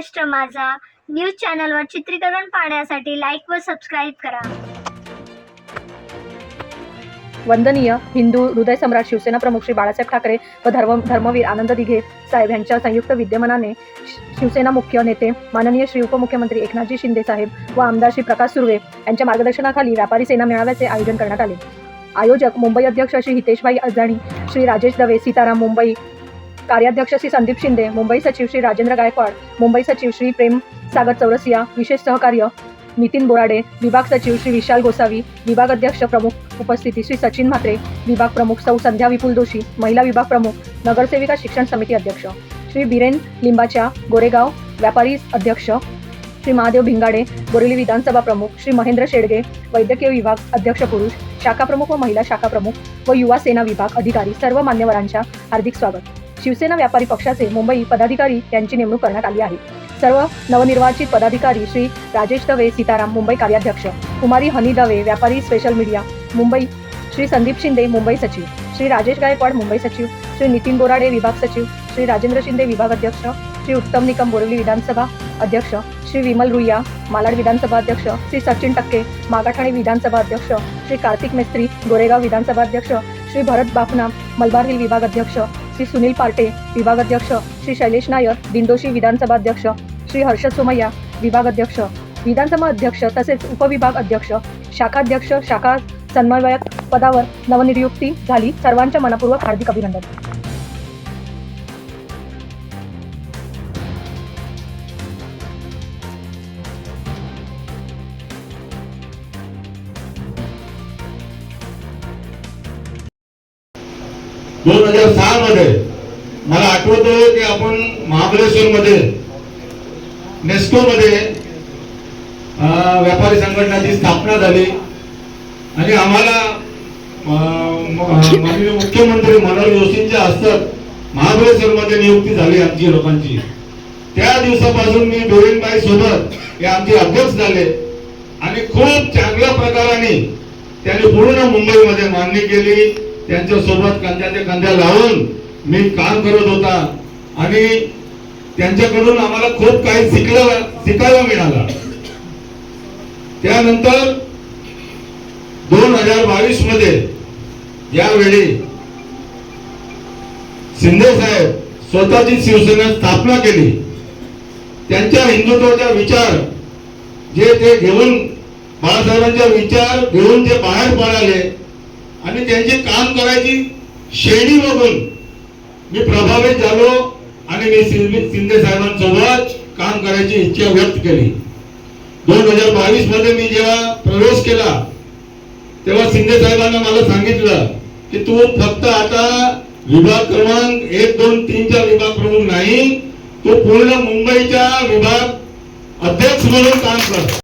महाराष्ट्र माझा न्यूज चॅनलवर चित्रीकरण पाहण्यासाठी लाईक व सबस्क्राईब करा. वंदनीय हिंदू हृदय सम्राट शिवसेना प्रमुख श्री बाळासाहेब ठाकरे व धर्म धर्मवीर आनंद दिघे साहेब यांच्या संयुक्त विद्यमानाने शिवसेना मुख्य नेते माननीय श्री उपमुख्यमंत्री एकनाथजी शिंदे साहेब व आमदार श्री प्रकाश सुर्वे यांच्या मार्गदर्शनाखाली व्यापारी सेना मेळाव्याचे आयोजन करण्यात आले. आयोजक मुंबई अध्यक्ष श्री हितेशभाई अजाणी श्री राजेश दवे सीताराम मुंबई कार्याध्यक्ष श्री संदीप शिंदे मुंबई सचिव श्री राजेंद्र गायकवाड मुंबई सचिव श्री प्रेम सागर चौरसिया विशेष सहकार्य नितीन बोराडे विभाग सचिव श्री विशाल गोसावी विभाग अध्यक्ष प्रमुख उपस्थिती श्री सचिन म्हात्रे विभाग प्रमुख सौ संध्या विपुल जोशी महिला विभाग प्रमुख नगरसेविका शिक्षण समिती अध्यक्ष श्री बिरेन लिंबाच्या गोरेगाव व्यापारी अध्यक्ष श्री महादेव भिंगाडे बोरिवली विधानसभा प्रमुख श्री महेंद्र शेडगे वैद्यकीय विभाग अध्यक्ष पुरुष शाखा प्रमुख व महिला शाखा प्रमुख व युवा सेना विभाग अधिकारी सर्व मान्यवरांच्या हार्दिक स्वागत. शिवसेना व्यापारी पक्षाचे मुंबई पदाधिकारी यांची नेमणूक करण्यात आली आहे. सर्व नवनिर्वाचित पदाधिकारी श्री राजेश दवे सीताराम मुंबई कार्याध्यक्ष कुमारी हनी दवे व्यापारी स्पेशल मीडिया मुंबई श्री संदीप शिंदे मुंबई सचिव श्री राजेश गायकवाड मुंबई सचिव श्री नितीन बोराडे विभाग सचिव श्री राजेंद्र शिंदे विभाग अध्यक्ष श्री उत्तम निकम बोरिवली विधानसभा अध्यक्ष श्री विमल रुईया मालाड विधानसभा अध्यक्ष श्री सचिन टक्के मागाठाणे विधानसभा अध्यक्ष श्री कार्तिक मेस्त्री गोरेगाव विधानसभा अध्यक्ष श्री भरत बापना मलबार हिल विभाग अध्यक्ष श्री सुनील पार्टे विभागाध्यक्ष श्री शैलेश नायर दिंडोशी विधानसभा अध्यक्ष श्री हर्षद सोमय्या विभागाध्यक्ष विधानसभा अध्यक्ष तसेच उपविभाग अध्यक्ष शाखाध्यक्ष शाखा समन्वयक पदावर नवनियुक्ती झाली. सर्वांच्या मनापूर्वक हार्दिक अभिनंदन. दोन हजार सहा मध्ये मला आठवतं की आपण महाबळेश्वर मध्ये नेस्को मध्ये व्यापारी संघटनाची स्थापना झाली. आणि आम्हाला माननीय मुख्यमंत्री मनोहर जोशींच्या हस्तक महाबळेश्वर मध्ये नियुक्ती झाली आमची लोकांची. त्या दिवसापासून मी डोरीनबाई सोबत हे आमचे अध्यक्ष झाले. आणि खूप चांगल्या प्रकाराने त्यांनी पूर्ण मुंबईमध्ये मागणी केली. त्यांच्यासोबत खांद्याच्या खांद्या लावून मी काम करत होता. आणि त्यांच्याकडून आम्हाला खूप काही शिकला शिकायला मिळाला. त्यानंतर दोन हजार बावीसमध्ये यावेळी शिंदे साहेब स्वतःची शिवसेना स्थापना केली. त्यांच्या हिंदुत्वाचा विचार जे ते घेऊन बाळासाहेबांचा विचार घेऊन ते बाहेर पडाले आणि त्यांचे काम करायची श्रेणी बघून मी प्रभावित झालो आणि मी शिंदे शिंदे साहेबांसोबत काम करायची इच्छा व्यक्त केली. दोन हजार बावीसमध्ये मी जेव्हा प्रवेश केला तेव्हा शिंदे साहेबांना मला सांगितलं की तू फक्त आता विभाग क्रमांक एक दोन तीनचा विभाग प्रमुख नाही तू पूर्ण मुंबईच्या विभाग अध्यक्ष म्हणून काम कर.